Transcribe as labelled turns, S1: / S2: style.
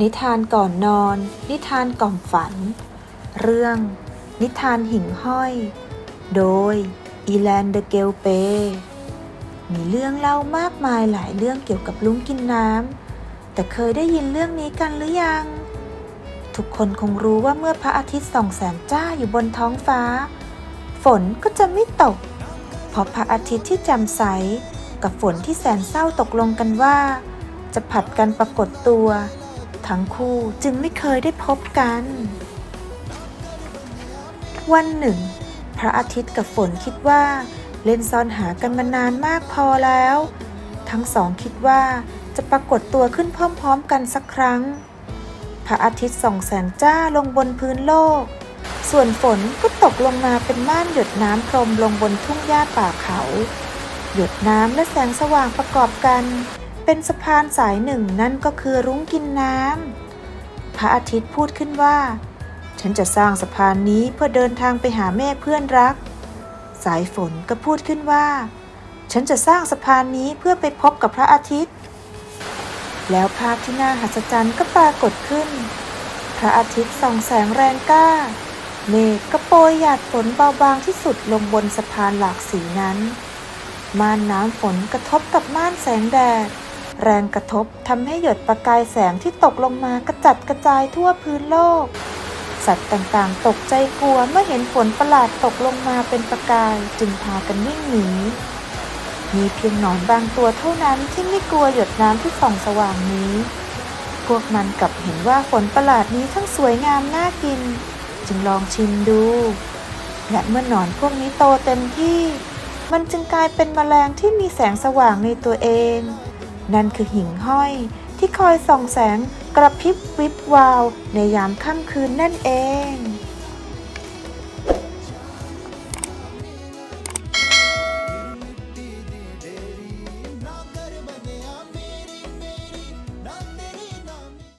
S1: นิทานก่อนนอน นิทานกล่อมฝัน เรื่อง นิทานหิ่งห้อย โดยอีแลนเดเกลเป มีเรื่องเล่ามากมายหลายเรื่องเกี่ยวกับลุงกินน้ำ แต่เคยได้ยินเรื่องนี้กันหรือยัง ทุกคนคงรู้ว่าเมื่อพระอาทิตย์ส่องแสงจ้าอยู่บนท้องฟ้า ฝนก็จะไม่ตก เพราะพระอาทิตย์ที่แจ่มใส กับฝนที่แสนเศร้าตกลงกันว่า จะผัดกันปรากฏตัว ทั้งคู่จึงไม่เคยได้พบกัน วันหนึ่ง พระอาทิตย์กับฝนคิดว่าเล่นซ่อนหากันมานานมากพอแล้ว ทั้งสองคิดว่าจะปรากฏตัวขึ้นพร้อม ๆ กันสักครั้ง พระอาทิตย์ส่องแสงจ้าลงบนพื้นโลก ส่วนฝนก็ตกลงมาเป็นม่านหยดน้ำพรมลงบนทุ่งหญ้าป่าเขา หยดน้ำและแสงสว่างประกอบกัน เป็นสะพานสายหนึ่งนั่นก็คือรุ้งกินน้ำพระอาทิตย์พูดขึ้นว่า ฉันจะสร้างสะพานนี้เพื่อเดินทางไปหาแม่เพื่อนรัก สายฝนก็พูดขึ้นว่า ฉันจะสร้างสะพานนี้เพื่อไปพบกับพระอาทิตย์ แล้วภาพที่น่าหัศจรรย์ก็ปรากฏขึ้น พระอาทิตย์ส่องแสงแรงกล้าเมฆก็โปรยหยาดฝนเบาบางที่สุดลงบนสะพานหลากสีนั้น ม่านน้ำฝนกระทบกับม่านแสงแดด แรงกระทบทำให้หยดประกายแสงที่ตกลงมากระจัดกระจายทั่วพื้นโลก สัตว์ต่างๆ ตกใจกลัวเมื่อเห็นฝนประหลาดตกลงมาเป็นประกายจึงพากันวิ่งหนี มีเพียงหนอนบางตัวเท่านั้นที่ไม่กลัวหยดน้ำที่ส่องสว่างนี้ พวกมันกลับเห็นว่าฝนประหลาดนี้ทั้งสวยงามน่ากิน จึงลองชิมดู และเมื่อหนอนพวกนี้โตเต็มที่ มันจึงกลายเป็นแมลงที่มีแสงสว่างในตัวเอง นั่นคือหิ่งห้อยที่คอยส่องแสงกระพริบวิบวาวในยามค่ำคืนนั่นเอง